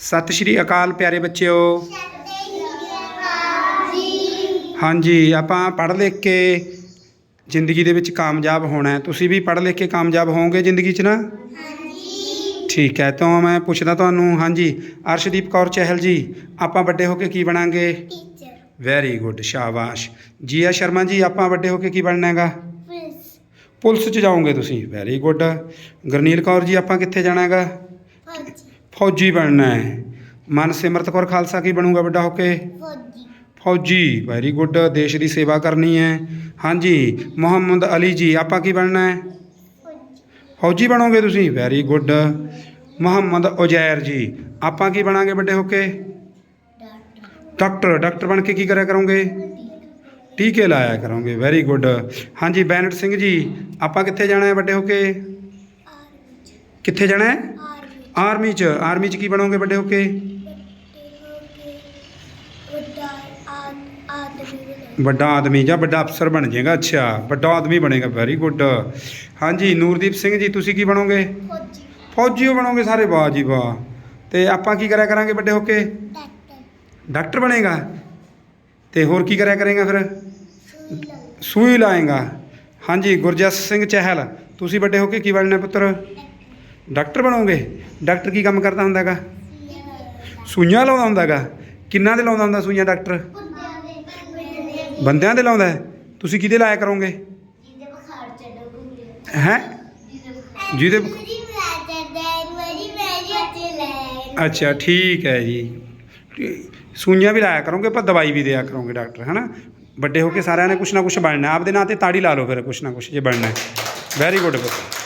ਸਤਿ ਸ਼੍ਰੀ ਅਕਾਲ ਪਿਆਰੇ ਬੱਚਿਓ। ਹਾਂਜੀ ਆਪਾਂ ਪੜ੍ਹ ਲਿਖ ਕੇ ਜ਼ਿੰਦਗੀ ਦੇ ਵਿੱਚ ਕਾਮਯਾਬ ਹੋਣਾ ਹੈ। ਤੁਸੀਂ ਵੀ ਪੜ੍ਹ ਲਿਖ ਕੇ ਕਾਮਯਾਬ ਹੋਵੋਗੇ ਜ਼ਿੰਦਗੀ 'ਚ ਨਾ? ਠੀਕ ਹੈ ਤਾਂ ਮੈਂ ਪੁੱਛਦਾ ਤੁਹਾਨੂੰ ਹਾਂਜੀ ਅਰਸ਼ਦੀਪ ਕੌਰ ਚਹਿਲ ਜੀ ਆਪਾਂ ਵੱਡੇ ਹੋ ਕੇ ਕੀ ਬਣਾਂਗੇ? ਟੀਚਰ ਵੈਰੀ ਗੁੱਡ ਸ਼ਾਬਾਸ਼। ਜੀਆ ਸ਼ਰਮਾ ਜੀ ਆਪਾਂ ਵੱਡੇ ਹੋ ਕੇ ਕੀ ਬਣਨਾ ਹੈਗਾ? ਪੁਲਿਸ। 'ਚ ਜਾਓਗੇ ਤੁਸੀਂ। ਵੈਰੀ ਗੁੱਡ ਗੁਰਨੀਲ ਕੌਰ ਜੀ ਆਪਾਂ ਕਿੱਥੇ ਜਾਣਾ ਹੈਗਾ? ਫੌਜੀ ਫੌਜੀ ਬਣਨਾ ਹੈ ਮਨ ਸਿਮਰਤ ਕੌਰ ਖਾਲਸਾ ਕੀ ਬਣੂਗਾ ਵੱਡਾ ਹੋ ਕੇ ਫੌਜੀ ਫੌਜੀ ਵੈਰੀ ਗੁੱਡ ਦੇਸ਼ ਦੀ ਸੇਵਾ ਕਰਨੀ ਹੈ ਹਾਂਜੀ ਮੁਹੰਮਦ ਅਲੀ ਜੀ ਆਪਾਂ ਕੀ ਬਣਨਾ ਹੈ ਫੌਜੀ ਫੌਜੀ ਬਣੋਗੇ ਤੁਸੀਂ ਵੈਰੀ ਗੁੱਡ ਮੁਹੰਮਦ ਉਜੈਰ ਜੀ ਆਪਾਂ ਕੀ ਬਣਾਂਗੇ ਵੱਡੇ ਹੋ ਕੇ ਡਾਕਟਰ ਡਾਕਟਰ ਡਾਕਟਰ ਬਣ ਕੇ ਕੀ ਕਰਿਆ ਕਰੋਗੇ ਟੀਕੇ ਲਾਇਆ ਕਰੋਗੇ ਵੈਰੀ ਗੁੱਡ ਹਾਂਜੀ ਬੈਨਟ ਸਿੰਘ ਜੀ ਆਪਾਂ ਕਿੱਥੇ ਜਾਣਾ ਹੈ ਵੱਡੇ ਹੋ ਕੇ ਆਰਮੀ ਕਿੱਥੇ ਜਾਣਾ ਹੈ ਆਰਮੀ 'ਚ ਆਰਮੀ 'ਚ ਕੀ ਬਣੋਗੇ ਵੱਡੇ ਹੋ ਕੇ? ਵੱਡਾ ਆਦ- ਆਦਮੀ ਜਾਂ ਵੱਡਾ ਅਫਸਰ ਬਣ ਜਾਏਗਾ ਅੱਛਾ ਵੱਡਾ ਆਦਮੀ ਬਣੇਗਾ ਵੈਰੀ ਗੁੱਡ ਹਾਂਜੀ ਨੂਰਦੀਪ ਸਿੰਘ ਜੀ ਤੁਸੀਂ ਕੀ ਬਣੋਗੇ? ਫੌਜੀ। ਫੌਜੀ ਬਣੋਗੇ ਸਾਰੇ ਵਾਹ ਜੀ ਵਾਹ। ਤੇ ਆਪਾਂ ਕੀ ਕਰਿਆ ਕਰਾਂਗੇ ਵੱਡੇ ਹੋ ਕੇ? ਡਾਕਟਰ। ਡਾਕਟਰ ਬਣੇਗਾ? ਤੇ ਹੋਰ ਕੀ ਕਰਿਆ ਕਰੇਗਾ ਫਿਰ? ਸੂਈ ਲਾਏਗਾ। ਹਾਂਜੀ ਗੁਰਜਸ ਸਿੰਘ ਚਹਿਲ ਤੁਸੀਂ ਵੱਡੇ ਹੋ ਕੇ ਕੀ ਬਣਨਾ ਪੁੱਤਰ? ਡਾਕਟਰ ਬਣੋਗੇ? ਡਾਕਟਰ ਕੀ ਕੰਮ ਕਰਦਾ ਹੁੰਦਾਗਾ? ਸੂਈਆਂ ਲਾਉਂਦਾ ਹੁੰਦਾਗਾ? ਕਿੰਨਾ ਦੇ ਲਾਉਂਦਾ ਹੁੰਦਾ ਸੂਈਆਂ ਡਾਕਟਰ? ਬੰਦਿਆਂ ਦੇ ਲਾਉਂਦਾ? ਤੁਸੀਂ ਕਿਹਦੇ ਲਾਇਆ ਕਰੋਗੇ? ਜਿਹਦੇ ਬੁਖਾਰ ਚੜੋਗੇ ਹੈ ਜਿਹਦੇ ਅੱਛੇ ਠੀਕ ਹੈ ਜੀ। ਸੂਈਆਂ ਵੀ ਲਾਇਆ ਕਰੋਗੇ ਪਰ ਦਵਾਈ ਵੀ ਦਿਆ ਕਰੋਗੇ ਡਾਕਟਰ ਹਨਾ? ਵੱਡੇ ਹੋ ਕੇ ਸਾਰਿਆਂ ਨੇ ਕੁਛ ਨਾ ਕੁਛ ਬਣਨਾ ਆਪਦੇ ਨਾਂ ਤੇ ਤਾੜੀ ਲਾ ਲਓ ਫਿਰ ਕੁਛ ਨਾ ਕੁਛ ਜੇ ਬਣਨਾ ਵੈਰੀ ਗੁੱਡ ਪੁੱਤ